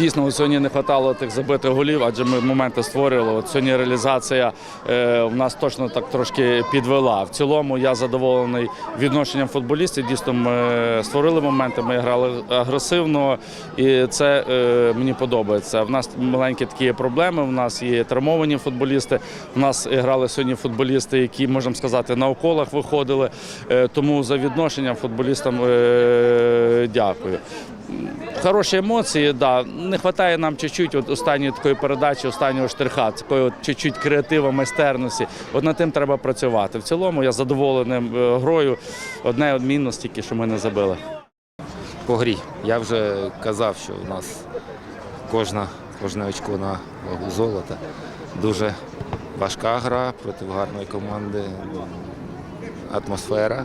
Дійсно, от сьогодні не вистачало тих забитих голів, адже ми моменти створювали. От сьогодні реалізація е, в нас точно так трошки підвела. В цілому я задоволений відношенням футболістів. Дійсно, ми створили моменти, ми грали агресивно, і це е, мені подобається. В нас маленькі такі проблеми. У нас є травмовані футболісти. У нас грали сьогодні футболісти, які можемо сказати на уколах виходили. Е, тому за відношенням футболістам е, дякую. Хороші емоції, да. Не вистачає нам чуть-чуть от останньої такої передачі, останнього штриха, такої от чуть-чуть креатива, майстерності. От над тим треба працювати. В цілому я задоволений е, грою. Одне відмінність тільки, що ми не забили. по грі. Я вже казав, що у нас кожна, кожне очко на вагу золота. Дуже важка гра проти гарної команди. Атмосфера,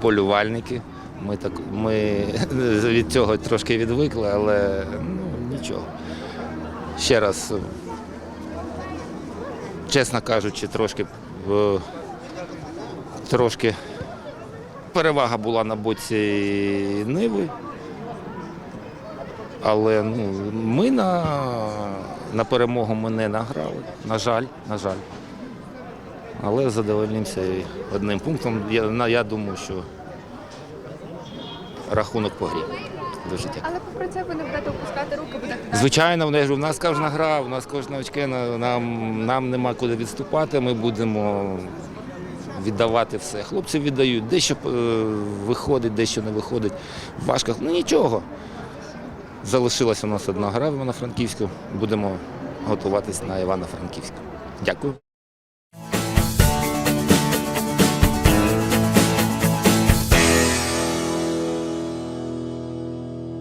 полювальники. Ми, так, ми від цього трошки відвикли, але ну, нічого. Ще раз, чесно кажучи, трошки, е, трошки перевага була на боці Ниви. Але ну, ми на, на перемогу ми не награли. На жаль, на жаль. Але задовольнимося одним пунктом. Я, я думаю, що рахунок по грі. Дуже дякую. Але попри це ви не будете опускати руки, будете. Звичайно, в нас- у нас кожна гра, у нас кожне очке, на- нам, нам нема куди відступати, ми будемо віддавати все. Хлопці віддають, дещо е, виходить, дещо не виходить. Важко, ну нічого. Залишилася у нас одна гра в Івано-Франківську, будемо готуватись на Івано-Франківську. Дякую.